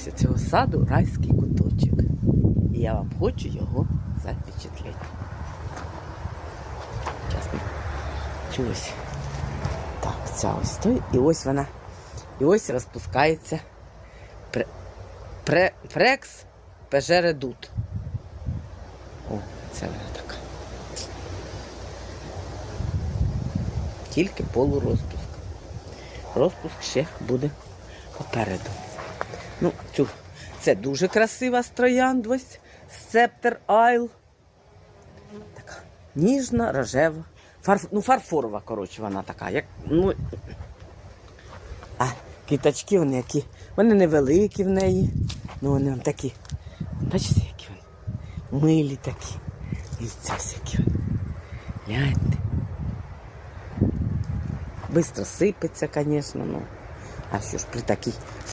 сподобався цього саду райський куточок. І я вам хочу його запечатлити. Чесно. Чогось. Так, ця ось той. І ось вона. І ось розпускається пре, пре, прекс пежередут. О, це вона така. Тільки полурозпуск. Розпуск ще буде попереду. Ну, цю, це дуже красива трояндвость. Сцептер Айл. Така ніжна, рожева. Фарф, ну, фарфорова, коротше, вона така. Як, ну, а квіточки вони які. Вони невеликі в неї. Ну вони вон такі. Бачите, які вони? Милі такі. І це всякі вони. Гляньте. Бистро сипеться, звісно, ну. А що ж при такій